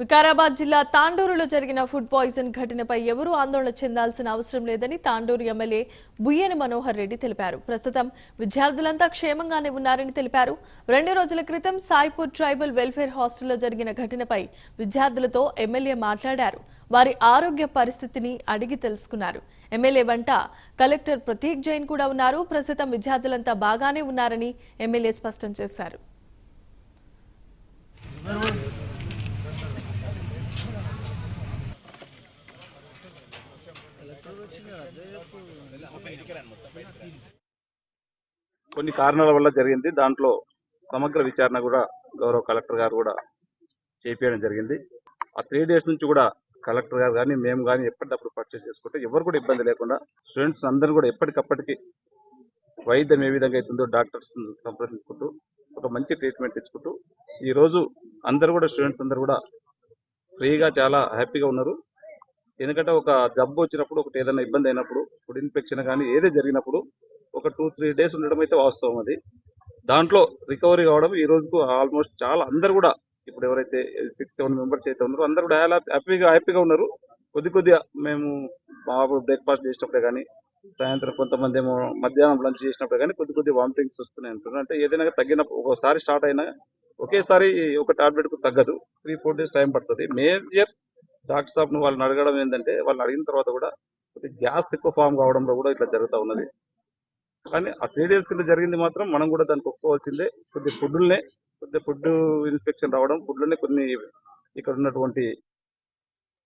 వికారాబాద్ జిల్లా తాండూరులో జరిగిన food poison ఘటనపై ఎవరూ ఆందోళన చెందాల్సిన అవసరం లేదని తాండూరు ఎమ్మెల్యే బుయ్యని మనోహర్ రెడ్డి తెలిపారు. ప్రస్తుతం విద్యార్థులంతా క్షేమంగానే ఉన్నారని తెలిపారు. రెండు రోజుల క్రితం సాయిపూర్ ట్రైబల్ వెల్ఫేర్ హాస్టల్లో జరిగిన ఘటనపై విద్యార్థులతో ఎమ్మెల్యే మాట్లాడారు. వారి ఆరోగ్య పరిస్థితిని అడిగి తెలుసుకున్నారు. ఎమ్మెల్యే వెంట కలెక్టర్ ప్రతీక్ జైన్ కూడా ఉన్నారు. ప్రస్తుతం విద్యార్థులంతా బాగానే ఉన్నారని ఎమ్మెల్యే స్పష్టం చేశారు. కొన్ని కారణాల వల్ల జరిగింది. దాంట్లో సమగ్ర విచారణ కూడా గౌరవ కలెక్టర్ గారు కూడా చేపించడం జరిగింది. ఆ త్రీ డేస్ నుంచి కూడా కలెక్టర్ గారు కానీ మేము కానీ ఎప్పటికప్పుడు పర్చేస్ చేసుకుంటే ఎవరు కూడా ఇబ్బంది లేకుండా స్టూడెంట్స్ అందరూ కూడా ఎప్పటికప్పటికి వైద్యం ఏ విధంగా అవుతుందో డాక్టర్స్ సంప్రదించుకుంటూ ఒక మంచి ట్రీట్మెంట్ ఇచ్చుకుంటూ ఈ రోజు అందరూ కూడా స్టూడెంట్స్ అందరూ కూడా ఫ్రీగా చాలా హ్యాపీగా ఉన్నారు. ఎందుకంటే ఒక జబ్బు వచ్చినప్పుడు ఒకటి ఏదైనా ఇబ్బంది అయినప్పుడు ఫుడ్ ఇన్ఫెక్షన్ కానీ ఏదే జరిగినప్పుడు ఒక టూ త్రీ డేస్ ఉండడం అయితే వాస్తవం అది. దాంట్లో రికవరీ కావడం ఈ రోజుకు ఆల్మోస్ట్ చాలా అందరు కూడా ఇప్పుడు ఎవరైతే సిక్స్ సెవెన్ మెంబర్స్ అయితే ఉన్నారో అందరు కూడా హ్యాపీగా హ్యాపీగా ఉన్నారు. కొద్ది కొద్దిగా మేము మామూలు బ్రేక్ఫాస్ట్ చేసినప్పుడే కానీ సాయంత్రం కొంతమంది ఏమో మధ్యాహ్నం లంచ్ చేసినప్పుడు కానీ కొద్ది కొద్ది వామిటింగ్స్ వస్తున్నాయి అంటున్నారు అంటే ఏదైనా తగ్గినప్పుడు ఒకసారి స్టార్ట్ అయినా ఒకేసారి ఒక టాబ్లెట్కు తగ్గదు. త్రీ ఫోర్ డేస్ టైం పడుతుంది. మేజర్ డాక్టర్ సాబ్ వాళ్ళని అడగడం ఏంటంటే వాళ్ళని అడిగిన తర్వాత కూడా కొద్దిగా గ్యాస్ ఎక్కువ ఫామ్ కావడంలో కూడా ఇట్లా జరుగుతూ ఉన్నది. కానీ ఆ త్రీ డేస్ కింద జరిగింది మాత్రం మనం కూడా దానికి ఒప్పుకోవాల్సిందే. కొద్ది ఫుడ్లనే కొద్ది ఫుడ్ ఇన్ఫెక్షన్ రావడం ఫుడ్లోనే కొన్ని ఇక్కడ ఉన్నటువంటి